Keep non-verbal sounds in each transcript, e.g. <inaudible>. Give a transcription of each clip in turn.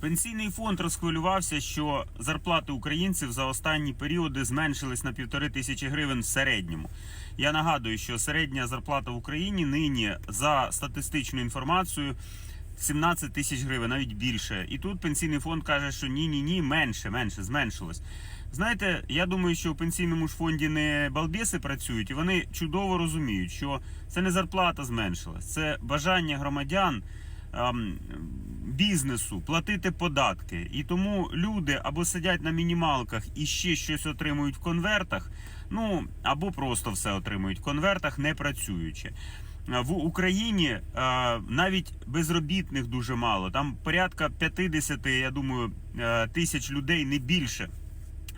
Пенсійний фонд розхвилювався, що зарплати українців за останні періоди зменшились на півтори тисячі гривень в середньому. Я нагадую, що середня зарплата в Україні нині за статистичною інформацією 17 тисяч гривень, навіть більше. І тут пенсійний фонд каже, що ні, ні, ні, менше, менше, зменшилось. Знаєте, я думаю, що у пенсійному ж фонді не балбеси працюють, і вони чудово розуміють, що це не зарплата зменшилась, це бажання громадян бізнесу платити податки. І тому люди або сидять на мінімалках і ще щось отримують в конвертах, ну або просто все отримують в конвертах, не працюючи. В Україні е, навіть безробітних дуже мало. Там порядка 50, я думаю, е, тисяч людей не більше.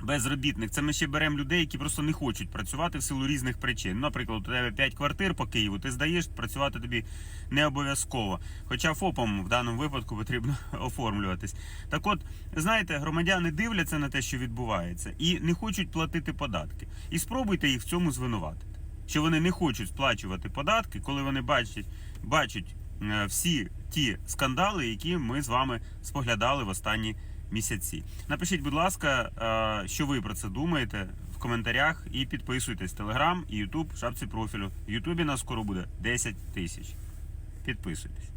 Безробітних це ми ще беремо людей, які просто не хочуть працювати в силу різних причин. Наприклад, у тебе 5 квартир по Києву, ти здаєш, працювати тобі не обов'язково. Хоча ФОПом в даному випадку потрібно <laughs> оформлюватись. Так от, знаєте, громадяни дивляться на те, що відбувається, і не хочуть платити податки. І спробуйте їх в цьому звинуватити. Що вони не хочуть сплачувати податки, коли вони бачать, бачать е, всі ті скандали, які ми з вами споглядали в останні місяці. Напишіть, будь ласка, е, що ви про це думаєте в коментарях і підписуйтесь Телеграм і Ютуб шапці профілю. В Ютубі нас скоро буде 10 тисяч. Підписуйтесь.